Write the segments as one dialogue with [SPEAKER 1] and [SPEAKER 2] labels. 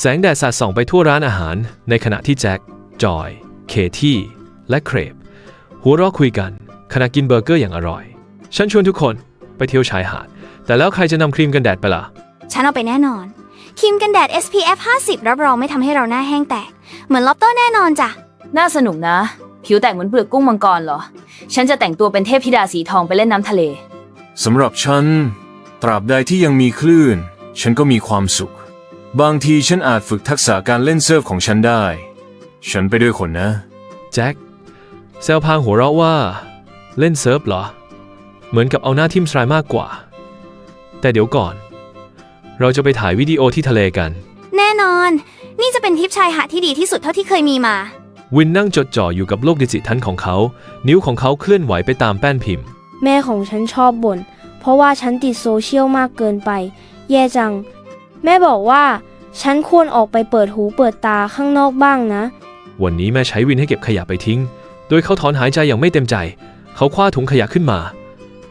[SPEAKER 1] แสงแดดสาดส่องไปทั่วร้านอาหาร ในขณะที่แจ็ค จอย เคที่ และเครป หัวเราะคุยกัน ขณะกินเบอร์เกอร์อย่างอร่อย ฉันชวนทุกคนไปเที่ยวชายหาด แต่แล้วใครจะนำครีมกันแดดไปล่ะ
[SPEAKER 2] ฉันเอาไปแน่นอนครีมกันแดด SPF 50 รับรองไม่ทำให้เราหน้าแห้งแตก เหมือนล็อบเตอร์แน่นอนจ้ะ
[SPEAKER 3] น่าสนุกนะ ผิวแตกเหมือนเปลือกกุ้งมังกรเหรอ ฉันจะแต่งตัวเป็นเทพธิดาสีทองไปเล่นน้ำทะเล
[SPEAKER 4] สำหรับฉัน ตราบใดที่ยังมีคลื่น ฉันก็มีความสุข บางทีฉันอาจฝึกทักษะการเล่นเซิร์ฟของฉันได้ ฉันไปด้วยคนนะ
[SPEAKER 1] แจ็คแซวพางหัวเราะว่า เล่นเซิร์ฟเหรอ เหมือนกับเอาหน้าทิ่มทรายมากกว่า แต่เดี๋ยวก่อน เราจะไปถ่ายวิดีโอที่ทะเลกัน
[SPEAKER 2] แน่นอน นี่จะเป็นทริปชายหาดที่ดีที่สุดเท่าที่เคยมีมา
[SPEAKER 1] วินนั่งจดจ่ออยู่กับโลกดิจิทัลของเขา นิ้วของเขาเคลื่อนไหวไปตามแป้นพิมพ์
[SPEAKER 5] แม่ของฉันชอบบ่น เพราะว่าฉันติดโซเชียลมากเกินไป แย่จัง แม่บอกว่า ฉันควรออกไปเปิดหูเปิดตาข้างนอกบ้างนะ
[SPEAKER 1] วันนี้แม่ใช้วินให้เก็บขยะไปทิ้ง โดยเขาถอนหายใจอย่างไม่เต็มใจ เขาคว้าถุงขยะขึ้นมา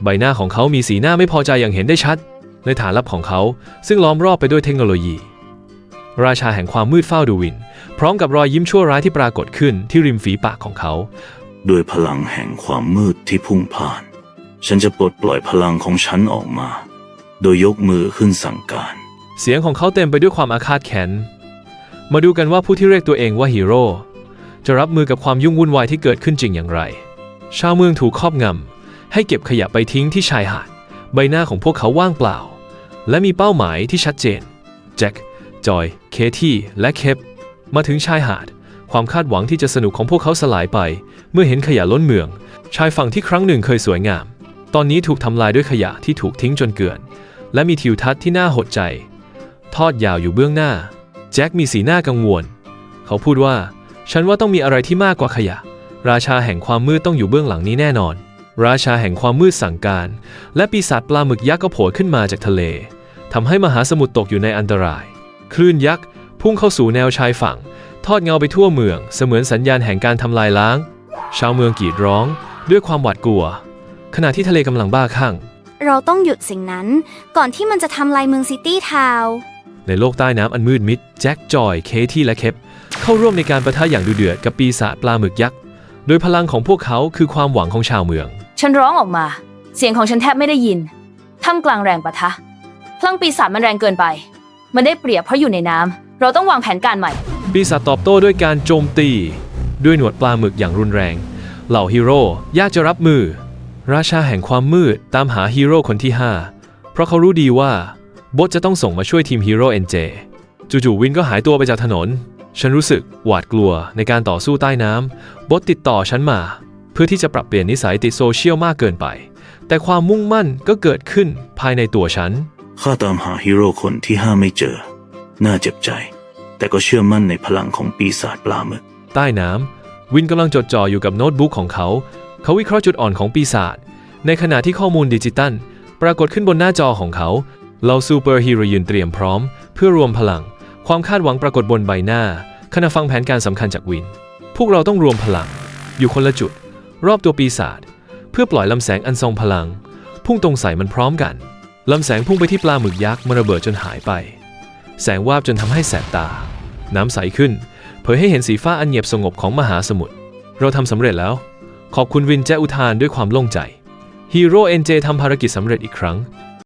[SPEAKER 1] ใบหน้าของเขามีสีหน้าไม่พอใจอย่างเห็นได้ชัด ในฐานลับของเขา ซึ่งล้อมรอบไปด้วยเทคโนโลยี ราชาแห่งความมืดเฝ้าดูวิน พร้อมกับรอยยิ้มชั่วร้ายที่ปรากฏขึ้นที่ริมฝีปากของเขา
[SPEAKER 6] ด้วยพลังแห่งความมืดที่พุ่งผ่าน ฉันจะปลดปล่อยพลังของฉันออกมา โดยยกมือขึ้นสั่งการ
[SPEAKER 1] เสียงของเขาเต็มไปด้วยความอาฆาตแค้น มาดูกันว่าผู้ที่เรียกตัวเองว่าฮีโร่จะรับมือกับความยุ่งวุ่นวายที่เกิดขึ้นจริงอย่างไร ชาวเมืองถูกครอบงำ ให้เก็บขยะไปทิ้งที่ชายหาด ใบหน้าของพวกเขาว่างเปล่า และมีเป้าหมายที่ชัดเจน แจ็ค จอย เคที่ และเคป มาถึงชายหาด ความคาดหวังที่จะสนุกของพวกเขาสลายไป เมื่อเห็นขยะล้นเมือง ชายฝั่งที่ครั้งหนึ่งเคยสวยงาม ตอนนี้ถูกทำลายด้วยขยะที่ถูกทิ้งจนเกลื่อน และมีทิวทัศน์ที่น่าหดใจ ทอดยาวอยู่เบื้องหน้า แจ็คมีสีหน้ากังวล เขาพูดว่า ฉันว่าต้องมีอะไรที่มากกว่าขยะ ราชาแห่งความมืดต้องอยู่เบื้องหลังนี้แน่นอน ราชาแห่งความมืดสั่งการ และปีศาจปลาหมึกยักษ์ก็โผล่ขึ้นมาจากทะเลทำให้มหาสมุทรตกอยู่ในอันตราย คลื่นยักษ์พุ่งเข้าสู่แนวชายฝั่ง ทอดเงาไปทั่วเมือง เสมือนสัญญาณแห่งการทำลายล้าง ชาวเมืองกรีดร้อง ด้วยความหวาดกลัว ขณะที่ทะเลกำลังบ้าคลั่ง
[SPEAKER 2] เราต้องหยุดสิ่งนั้นก่อนที่มันจะทำลายเมืองซิตี้ทาวน์
[SPEAKER 1] ในโลกใต้น้ำอันมืดมิด แจ็คจอย เคที่และเคปเข้าร่วมในการประทะอย่างดุเดือดกับปีศาจปลาหมึกยักษ์ โดยพลังของพวกเขาคือความหวังของชาวเมือง
[SPEAKER 3] ฉันร้องออกมา เสียงของฉันแทบไม่ได้ยินท่ามกลางแรงปะทะ พลังปีศาจมันแรงเกินไป มันได้เปรียบเพราะอยู่ในน้ำเราต้องวางแผนการใหม่
[SPEAKER 1] ปีศาจตอบโต้ด้วยการโจมตี ด้วยหนวดปลาหมึกอย่างรุนแรง เหล่าฮีโร่ยากจะรับมือ ราชาแห่งความมืดตามหาฮีโร่คนที่ 5 เพราะเขารู้ดีว่า บทจะต้องส่งมาช่วยทีมฮีโร่เอ็นเจจู่ๆวินก็หายตัวไปจากถนน ฉันรู้สึกหวาดกลัวในการต่อสู้ใต้น้ำบทติดต่อฉันมา เพื่อที่จะปรับเปลี่ยนนิสัยติดโซเชียลมากเกินไป แต่ความมุ่งมั่นก็เกิดขึ้นภายในตัวฉัน
[SPEAKER 6] ข้าตามหาฮีโร่คนที่ห้าไม่เจอ น่าเจ็บใจ แต่ก็เชื่อมั่นในพลังของปีศาจปลาหมึก
[SPEAKER 1] ใต้น้ำวินกำลังจดจ่ออยู่กับโน้ตบุ๊กของเขา เขาวิเคราะห์จุดอ่อนของปีศาจในขณะที่ข้อมูลดิจิตัล ปรากฏขึ้นบนหน้าจอของเขา เราซูเปอร์ฮีโร่ยืนเตรียมพร้อม เพื่อรวมพลัง ความคาดหวังปรากฏบนใบหน้าขณะฟังแผนการสำคัญจากวิน พวกเราต้องรวมพลัง อยู่คนละจุด รอบตัวปีศาจเพื่อปล่อยลำแสงอันทรงพลัง พุ่งตรงใส่มันพร้อมกันลำแสงพุ่งไปที่ปลาหมึกยักษ์มันระเบิดจนหายไป แสงวาบจนทำให้แสบตา น้ำใสขึ้น เผยให้เห็นสีฟ้าอันเงียบสงบของมหาสมุทรเราทำสำเร็จแล้ว ขอบคุณวินแจอุทานด้วยความโล่งใจฮีโร่เอ็นเจทำภารกิจสำเร็จอีกครั้ง